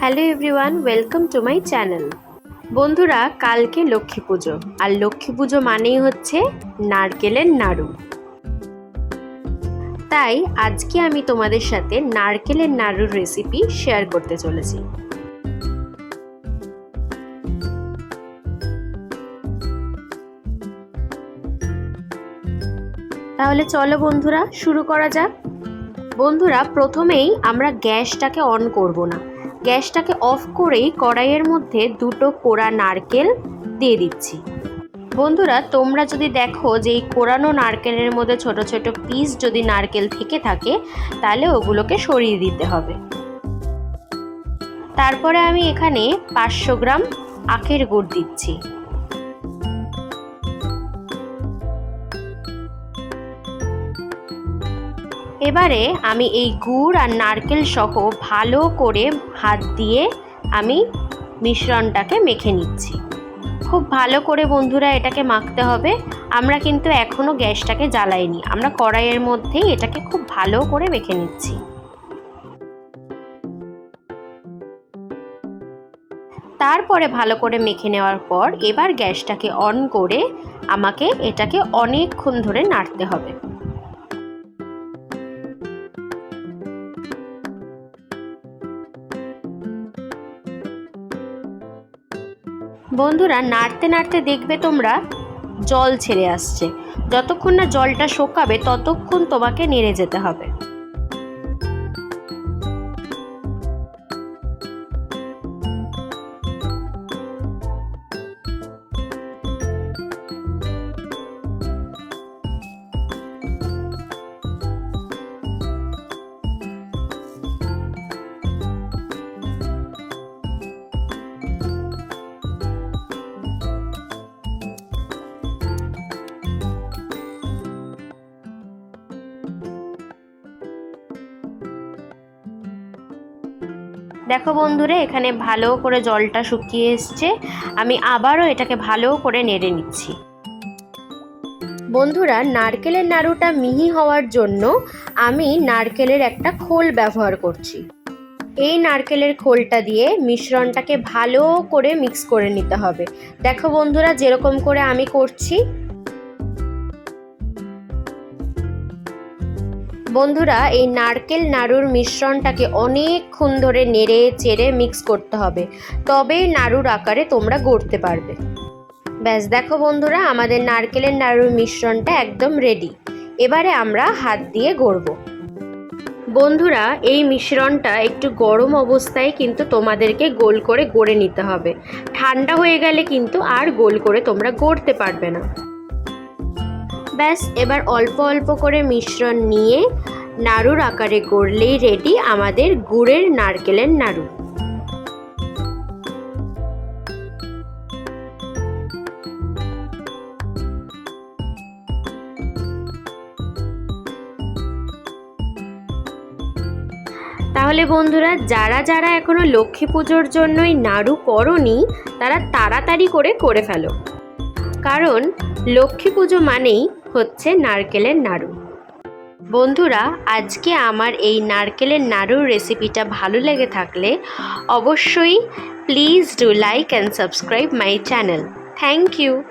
Hello everyone, welcome to my channel. বন্ধুরা, কালকে লক্ষ্মী পুজো। আর লক্ষ্মী পুজো মানেই হচ্ছে নারকেলের নাড়ু। তাই আজকে আমি তোমাদের সাথে নারকেলের নাড়ুর রেসিপি শেয়ার করতে চলেছি। তাহলে চলো বন্ধুরা, শুরু করা যাক। বন্ধুরা, প্রথমেই আমরা গ্যাসটাকে অন করব না। গ্যাসটাকে অফ করেই কড়াইয়ের মধ্যে দুটো কোড়া নারকেল দিয়ে দিচ্ছি। বন্ধুরা, তোমরা যদি দেখো যে এই কোরানো নারকেলের মধ্যে ছোট ছোট পিস যদি নারকেল থেকে থাকে, তাহলে ওগুলোকে সরিয়ে দিতে হবে। তারপরে আমি এখানে পাঁচশো গ্রাম আখের গুড় দিচ্ছি। এবারে আমি এই গুড় আর নারকেল সহ ভালো করে হাত দিয়ে আমি মিশ্রণটাকে মেখে নিচ্ছি। খুব ভালো করে বন্ধুরা এটাকে মাখতে হবে। আমরা কিন্তু এখনও গ্যাসটাকে জ্বালাইনি। আমরা কড়াইয়ের মধ্যেই এটাকে খুব ভালো করে মেখে নিচ্ছি। তারপরে ভালো করে মেখে নেওয়ার পর এবার গ্যাসটাকে অন করে আমাকে এটাকে অনেকক্ষণ ধরে নাড়তে হবে। বন্ধুরা, নাড়তে নাড়তে দেখবে তোমরা জল ছেড়ে আসছে। যতক্ষণ না জলটা শোকাবে, ততক্ষণ তোমাকে নেড়ে যেতে হবে। দেখো বন্ধুরা, এখানে ভালো করে জলটা শুকিয়ে এসছে। আমি আবারও এটাকে ভালো করে নেড়ে নিচ্ছি। বন্ধুরা, নারকেলের নাড়ুটা মিহি হওয়ার জন্য আমি নারকেলের একটা খোল ব্যবহার করছি। এই নারকেলের খোলটা দিয়ে মিশ্রণটাকে ভালো করে মিক্স করে নিতে হবে। দেখো বন্ধুরা, যেরকম করে আমি করছি বন্ধুরা, এই নারকেল নাড়ুর মিশ্রণটাকে অনেকক্ষণ ধরে নেড়ে চেড়ে মিক্স করতে হবে। তবেই নাড়ুর আকারে তোমরা গড়তে পারবে। ব্যাস, দেখো বন্ধুরা, আমাদের নারকেলের নাড়ুর মিশ্রণটা একদম রেডি এবারে আমরা হাত দিয়ে গড়ব। বন্ধুরা, এই মিশ্রণটা একটু গরম অবস্থায় কিন্তু তোমাদেরকে গোল করে গড়ে নিতে হবে। ঠান্ডা হয়ে গেলে কিন্তু আর গোল করে তোমরা গড়তে পারবে না। ব্যাস, এবার অল্প অল্প করে মিশ্রণ নিয়ে নাড়ুর আকারে গড়লেই রেডি আমাদের গুড়ের নারকেলের নাড়ু। তাহলে বন্ধুরা, যারা যারা এখনও লক্ষ্মী পুজোর জন্যই নাড়ু করনি, তারা তাড়াতাড়ি করে করে ফেলো। কারণ লক্ষ্মী পুজো মানেই হচ্ছে নারকেলের নাড়ু। বন্ধুরা, আজকে আমার এই নারকেলের নাড়ুর রেসিপিটা ভালো লেগে থাকলে অবশ্যই please do like and subscribe my channel. Thank you.